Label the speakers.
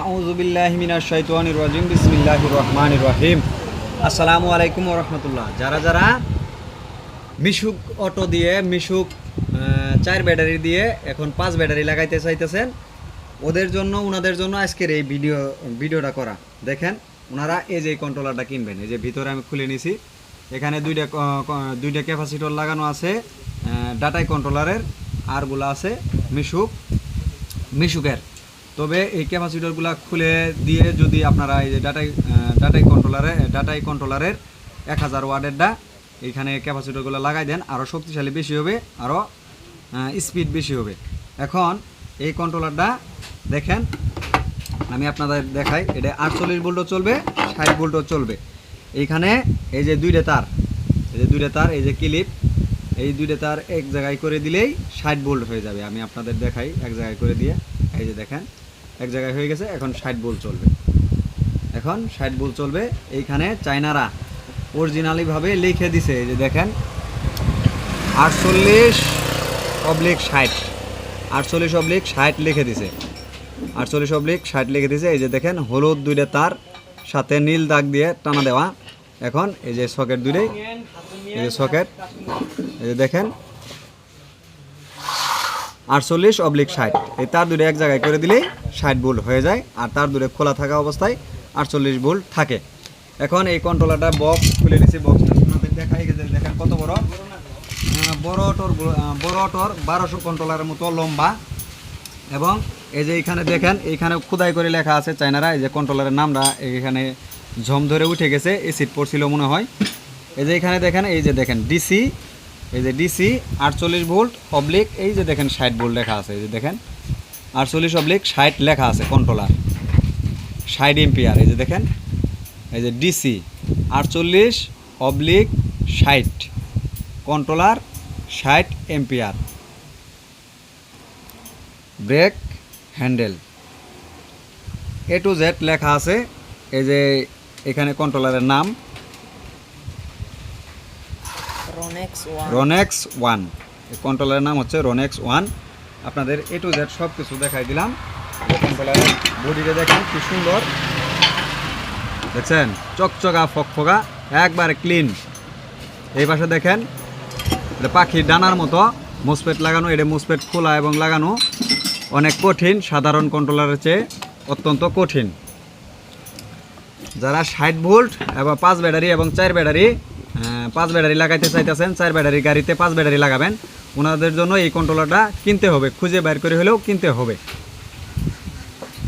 Speaker 1: আউজুবিল্লাহমিনা শৈতানির রাজিম, বিসমিল্লাহির রহমানির রহিম। আসসালামু আলাইকুম রহমতুল্লাহ। যারা যারা মিশুক অটো দিয়ে, মিশুক চার ব্যাটারি দিয়ে, এখন পাঁচ ব্যাটারি লাগাইতে চাইতেছেন, ওদের জন্য ওনাদের জন্য আজকের এই ভিডিও, ভিডিওটা করা। দেখেন ওনারা এই যে কন্ট্রোলারটা কিনবেন, এই যে ভিতরে আমি খুলে নিছি। এখানে দুইটা দুইটা ক্যাপাসিটর লাগানো আছে ডাটাই কন্ট্রোলারের আরগুলো আছে মিশুক, মিশুকের। তবে এই ক্যাপাসিটরগুলো খুলে দিয়ে যদি আপনারা এই যে ডাটাই ডাটাই কন্ট্রোলারে ডাটাই কন্ট্রোলারের এক হাজার ওয়ার্ডেরটা এইখানে ক্যাপাসিটরগুলো লাগাই দেন আরও শক্তিশালী বেশি হবে আরও স্পিড বেশি হবে। এখন এই কন্ট্রোলারটা দেখেন, আমি আপনাদের দেখাই, এটা আটচল্লিশ ভোল্টও চলবে, ষাট ভোল্টও চলবে। এইখানে এই যে দুইটা তার, এই যে দুইটা তার, এই যে ক্লিপ এই দুইটা তার এক জায়গায় করে দিলেই ষাট ভোল্ট হয়ে যাবে। আমি আপনাদের দেখাই, এক জায়গায় করে দিয়ে, এই যে দেখেন। এক জায়গায় হয়ে গেছে, এখন ষাট ভোল্ট চলবে। এখন ষাট ভোল্ট চলবে, এইখানে চায়নারা অরিজিনালিভাবে লিখে দিছে, এই যে দেখেন, আটচল্লিশ অবলিক ষাট, আটচল্লিশ অবলিক ষাট লিখে দিছে। আটচল্লিশ অবলিক ষাট লিখে দিছে, এই যে দেখেন, হলুদ দুইটা তার, সাথে নীল দাগ দিয়ে টানা দেওয়া। এখন এই যে সকেট দুইটাই, এই যে সকেট এই যে দেখেন আটচল্লিশ অবলিক ষাট। এই তার দূরে এক জায়গায় করে দিলেই ষাট ভোল্ট হয়ে যায় আর তার দূরে খোলা থাকা অবস্থায় আটচল্লিশ ভোল্ট থাকে। এখন এই কন্ট্রোলারটা বক্স খুলে নিছি বক্সটা আপনাদের দেখাই, এই দেখেন কত বড়। বড় অটোর বড় অটোর বারোশো কন্ট্রোলারের মতো লম্বা। এবং এই যে এখানে দেখেন এইখানে খোদাই করে লেখা আছে চাইনারা এই যে কন্ট্রোলারের নামটা এখানে ঝম ধরে উঠে গেছে এসিড পড়ছিল মনে হয়। এই যে এখানে দেখেন, এই যে দেখেন ডিসি এই যে ডিসি আটচল্লিশ ভোল্ট অবলিক এই যে দেখেন ষাট ভোল্ট লেখা আছে, এই যে দেখেন। আটচল্লিশ অবলিক ষাট লেখা আছে কন্ট্রোলার ষাট এম্পিয়ার এই যে দেখেন। এই যে ডিসি আটচল্লিশ অবলিক ষাট। কন্ট্রোলার ষাট ampere brake handle A to Z লেখা আছে, এই যে এখানে কন্ট্রোলারের নাম।
Speaker 2: রোনেক্স ওয়ান
Speaker 1: কন্ট্রোলারের নাম হচ্ছে রনেক্স ওয়ান আপনাদের এ টু জেড সব কিছু দেখাই দিলাম। কন্ট্রোলারের বডিটা দেখেন কি সুন্দর। দেখছেন? চকচকা, ফকফকা, একবারে ক্লিন এই পাশে দেখেন পাখির ডানার মতো। মুসপেট লাগানো, এটা মুসপেট খোলা এবং লাগানো। অনেক কঠিন, সাধারণ কন্ট্রোলারের চেয়ে অত্যন্ত কঠিন। যারা ষাট ভোল্ট এবং পাঁচ ব্যাটারি এবং চার ব্যাটারি পাঁচ ব্যাটারি লাগাইতে চাইতেছেন, চার ব্যাটারি গাড়িতে পাঁচ ব্যাটারি লাগাবেন। ওনাদের জন্য এই কন্ট্রোলারটা কিনতে হবে, খুঁজে বের করে হলেও কিনতে হবে।